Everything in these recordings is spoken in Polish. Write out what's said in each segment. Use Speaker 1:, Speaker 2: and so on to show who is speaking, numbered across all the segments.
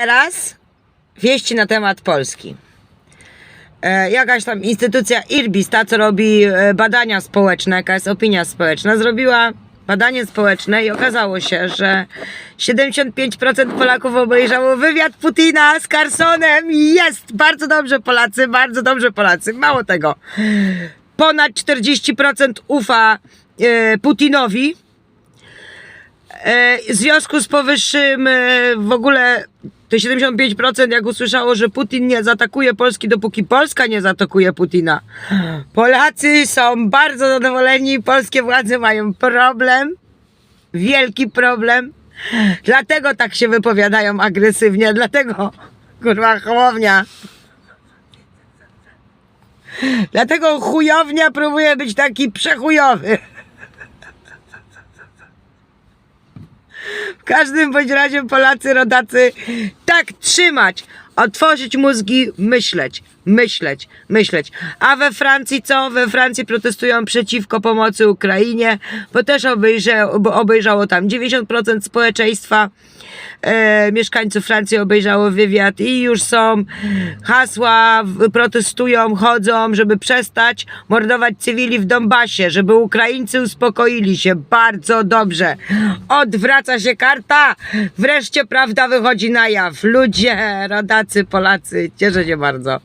Speaker 1: Teraz wieści na temat Polski. E, jakaś tam instytucja IRBIS, ta co robi e, badania społeczne, jaka jest opinia społeczna, zrobiła badanie społeczne i okazało się, że 75% Polaków obejrzało wywiad Putina z Carsonem. Jest! Bardzo dobrze Polacy, bardzo dobrze Polacy. Mało tego. Ponad 40% ufa e, Putinowi. E, w związku z powyższym e, w ogóle to 75% jak usłyszało, że Putin nie zaatakuje Polski, dopóki Polska nie zaatakuje Putina. Polacy są bardzo zadowoleni, polskie władze mają problem, wielki problem. Dlatego tak się wypowiadają agresywnie, dlatego kurwa hołownia. Dlatego chujownia próbuje być taki przechujowy. W każdym bądź razie Polacy, rodacy, tak trzymać, otworzyć mózgi, myśleć, myśleć, myśleć. A we Francji co? We Francji protestują przeciwko pomocy Ukrainie, bo też obejrze, obejrzało tam 90% społeczeństwa. E, mieszkańców Francji obejrzało wywiad i już są hasła, protestują, chodzą, żeby przestać mordować cywili w Donbasie, żeby Ukraińcy uspokoili się. Bardzo dobrze. Odwraca się karta. Wreszcie prawda wychodzi na jaw. Ludzie, rodacy, Polacy, cieszę się bardzo.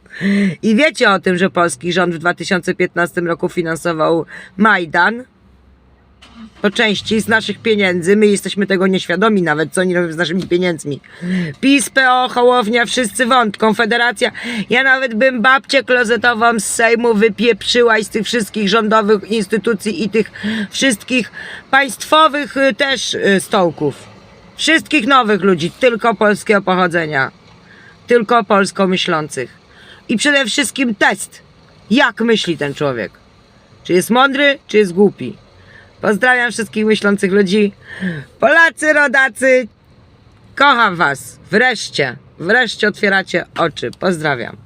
Speaker 1: I wiecie o tym, że polski rząd w 2015 roku finansował Majdan po części z naszych pieniędzy. My jesteśmy tego nieświadomi nawet, co oni robią z naszymi pieniędzmi. PiS, PO, Hołownia, wszyscy wąt, Konfederacja. Ja nawet bym babcię klozetową z Sejmu wypieprzyła i z tych wszystkich rządowych instytucji i tych wszystkich państwowych y, też y, stołków. Wszystkich nowych ludzi, tylko polskiego pochodzenia. Tylko polsko myślących. I przede wszystkim test. Jak myśli ten człowiek? Czy jest mądry, czy jest głupi? Pozdrawiam wszystkich myślących ludzi. Polacy, rodacy, kocham was. Wreszcie, wreszcie otwieracie oczy. Pozdrawiam.